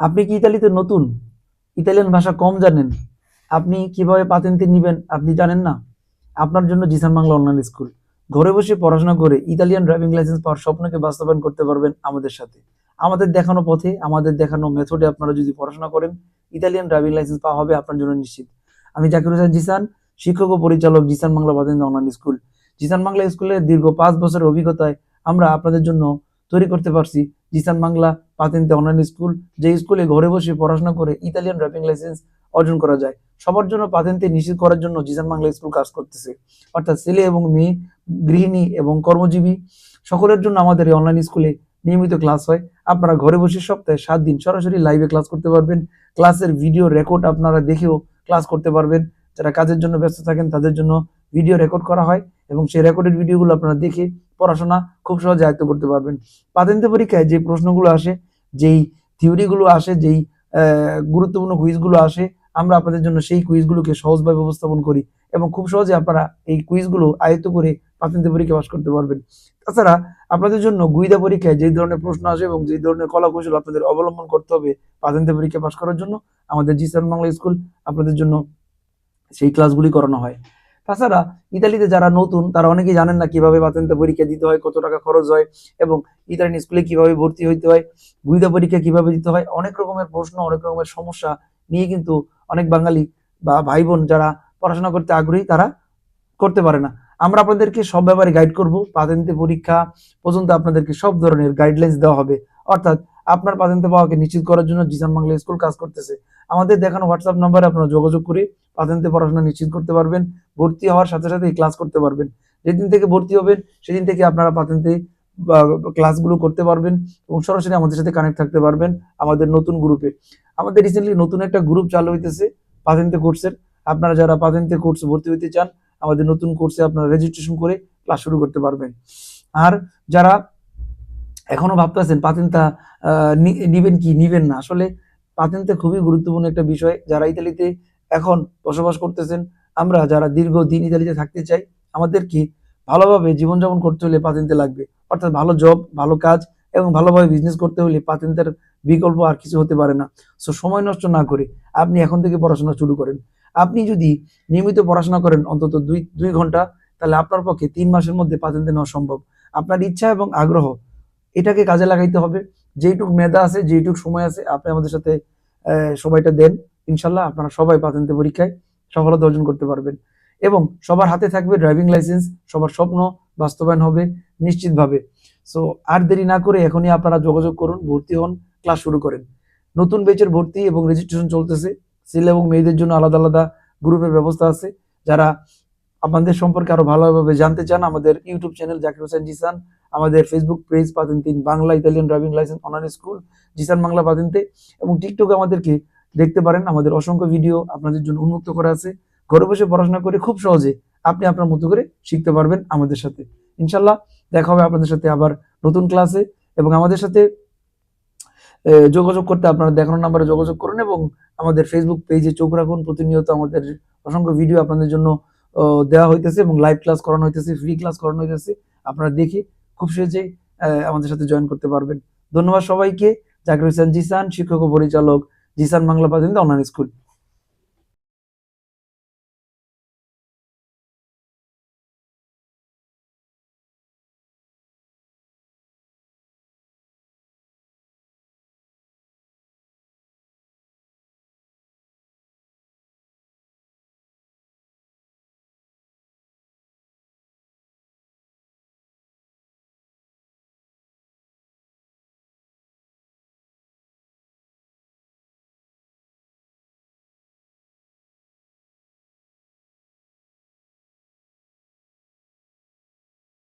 আপনি কি ইতালিতে নতুন? ইতালিয়ান ভাষা কম জানেন। আপনি কীভাবে পাতেন্তে নিবেন আপনি জানেন না? আপনার জন্য জিসান বাংলা অনলাইন স্কুল ঘরে বসে পড়াশোনা করে ইতালিয়ান ড্রাইভিং লাইসেন্স পাওয়ার স্বপ্নকে বাস্তবায়ন করতে পারবেন আমাদের সাথে। আমাদের দেখানো পথে, আমাদের দেখানো মেথডে আপনারা যদি পড়াশোনা করেন, ইতালিয়ান ড্রাইভিং লাইসেন্স পাওয়া হবে আপনার জন্য নিশ্চিত। আমি জাকির হোসেন জিসান, শিক্ষক ও পরিচালক জিসান বাংলা পাতেন্তে অনলাইন স্কুল জিসান বাংলা স্কুলের দীর্ঘ পাঁচ বছরের অভিজ্ঞতায় আমরা আপনাদের জন্য তৈরি করতে পারছি জিসান বাংলা পাতেন্তে অনলাইন স্কুল যে স্কুলে ঘরে বসে পড়াশোনা করে ইতালিয়ান ড্রাইভিং লাইসেন্স অর্জন করা যায়। সবার জন্য পাতেন্তে নিশ্চিত করার জন্য জিসান বাংলা স্কুল কাজ করতেছে। অর্থাৎ ছেলে এবং মেয়ে, গৃহিণী এবং কর্মজীবী, সকলের জন্য আমাদের এই অনলাইন স্কুলে নিয়মিত ক্লাস হয়। আপনারা ঘরে বসে সপ্তাহে সাত দিন সরাসরি লাইভে ক্লাস করতে পারবেন। ক্লাসের ভিডিও রেকর্ড আপনারা দেখেও ক্লাস করতে পারবেন। যারা কাজের জন্য ব্যস্ত থাকেন, তাদের জন্য ভিডিও রেকর্ড করা হয় এবং সেই রেকর্ডেড ভিডিওগুলো আপনারা দেখে পড়াশোনা খুব সহজে আয়ত্ত করতে পারবেন। পাতেন্তে পরীক্ষায় যে প্রশ্নগুলো আসে, যেই থিওরিগুলো আসে, যেই গুরুত্বপূর্ণ কুইজগুলো আসে, আমরা আপনাদের জন্য সেই কুইজগুলোকে সহজভাবে উপস্থাপন করি এবং খুব সহজে আপনারা এই কুইজগুলো আয়ত্ত করে পাতেন্তে পরীক্ষা পাস করতে পারবেন। তাছাড়া আপনাদের জন্য গুইদা পরীক্ষায় যে ধরনের প্রশ্ন আসে এবং যে ধরনের কলা কৌশল আপনাদের অবলম্বন করতে হবে পাতেন্তে পরীক্ষা পাস করার জন্য, আমাদের জিসান বাংলা স্কুল আপনাদের জন্য সেই ক্লাসগুলি করানো হয়। তাছাড়া ইতালিতে যারা নতুন, তারা অনেকেই জানেন না কীভাবে পাতেন্তে পরীক্ষা দিতে হয়, কত টাকা খরচ হয় এবং ইতালিয়ান স্কুলে কীভাবে ভর্তি হইতে হয়, গুইদা পরীক্ষা কীভাবে দিতে হয়, অনেক রকমের প্রশ্ন, অনেক রকমের সমস্যা নিয়ে কিন্তু অনেক বাঙালি বা ভাই বোন যারা পড়াশোনা করতে আগ্রহী, তারা করতে পারে না। আমরা আপনাদেরকে সব ব্যাপারে গাইড করব। পাতেন্তে পরীক্ষা পর্যন্ত আপনাদেরকে সব ধরনের গাইডলাইন্স দেওয়া হবে। অর্থাৎ আপনার পাতেন্তে পাওয়াকে নিশ্চিত করার জন্য জিসান বাংলা স্কুল কাজ করতেছে। আমাদের দেখানো হোয়াটসঅ্যাপ নাম্বারে আপনারা যোগাযোগ করে পাতেন্তে পড়াশোনা নিশ্চিত করতে পারবেন, ভর্তি হওয়ার সাথে সাথে ক্লাস করতে পারবেন। যেদিন থেকে ভর্তি হবেন, সেদিন থেকে আপনারা পাতেন্তে ক্লাসগুলো করতে পারবেন এবং সরাসরি আমাদের সাথে কানেক্ট থাকতে পারবেন আমাদের নতুন গ্রুপে আমাদের রিসেন্টলি নতুন একটা গ্রুপ চালু হইতেছে, পাতেন্তে কোর্সের আপনারা যারা পাতেন্তে কোর্সে ভর্তি হতে চান, আমাদের নতুন কোর্সে আপনারা রেজিস্ট্রেশন করে ক্লাস শুরু করতে পারবেন। আর যারা এখনও ভাবতেছেন পাতেন্তা নিবেন কি? নিবেন না। আসলে পাতেন্তে খুবই গুরুত্বপূর্ণ একটা বিষয়। যারা ইতালিতে এখন বসবাস করতেছেন, আমরা যারা দীর্ঘদিন ইতালিতে থাকতে চাই, আমাদেরকে ভালোভাবে জীবনযাপন করতে হলে পাতেন্তে লাগবে। অর্থাৎ ভালো জব ভালো কাজ এবং ভালোভাবে বিজনেস করতে হলে পাতেন্তের বিকল্প আর কিছু হতে পারে না। সো সময় নষ্ট না করে আপনি এখন থেকে পড়াশোনা শুরু করেন। আপনি যদি নিয়মিত পড়াশোনা করেন অন্তত দুই দুই ঘণ্টা, তাহলে আপনার পক্ষে তিন মাসের মধ্যে পাতেন্তে নেওয়া সম্ভব। আপনার ইচ্ছা এবং আগ্রহ এটাকে কাজে লাগাইতে হবে। যেইটুক মেধা আছে, যেইটুক সময় আছে, আপনি আমাদের সাথে সময়টা দেন। ইনশাল্লাহ আপনারা সবাই পাতেন্তে পরীক্ষায় সফলতা অর্জন করতে পারবেন। এবং সবার হাতে থাকবে ড্রাইভিং লাইসেন্স, সবার স্বপ্ন বাস্তবায়ন হবে নিশ্চিতভাবে। সো আর দেরি না করে এখনই আপনারা যোগাযোগ করুন, ভর্তি হন, ক্লাস শুরু করেন। নতুন বেচের ভর্তি এবং রেজিস্ট্রেশন চলতেছে। ছেলে এবং মেয়েদের জন্য আলাদা আলাদা গ্রুপের ব্যবস্থা আছে। যারা আপনাদের সম্পর্কে আরও ভালোভাবে জানতে চান, আমাদের ইউটিউব চ্যানেল জাকির হোসেন জিসান আমাদের ফেসবুক পেজ পাতেন তিন Bangla Italian driving licence online school Zisan Bangla পাতেন্তে এবং টিকটকে আমাদেরকে দেখতে পারেন। আমাদের অসংখ্য ভিডিও আপনাদের জন্য উন্মুক্ত করা আছে। ঘরে বসে পড়াশোনা করে খুব সহজে আপনি আপনার মতো করে শিখতে পারবেন আমাদের সাথে। ইনশাল্লাহ দেখা হবে আপনাদের সাথে আবার নতুন ক্লাসে এবং আমাদের সাথে যোগাযোগ করতে আপনারা দেখানো নাম্বারে যোগাযোগ করুন এবং আমাদের ফেসবুক পেজে চোখ রাখুন। প্রতিনিয়ত আমাদের অসংখ্য ভিডিও আপনাদের জন্য দেওয়া হইতেছে এবং লাইভ ক্লাস করানো হইতেছে ফ্রি ক্লাস করানো হইতেছে। আপনারা দেখে খুব সহজেই আমাদের সাথে জয়েন করতে পারবেন। ধন্যবাদ সবাইকে। জাকির হোসেন জিসান, শিক্ষক ও পরিচালক জিসান বাংলা প্রাথমিক অনলাইন স্কুল।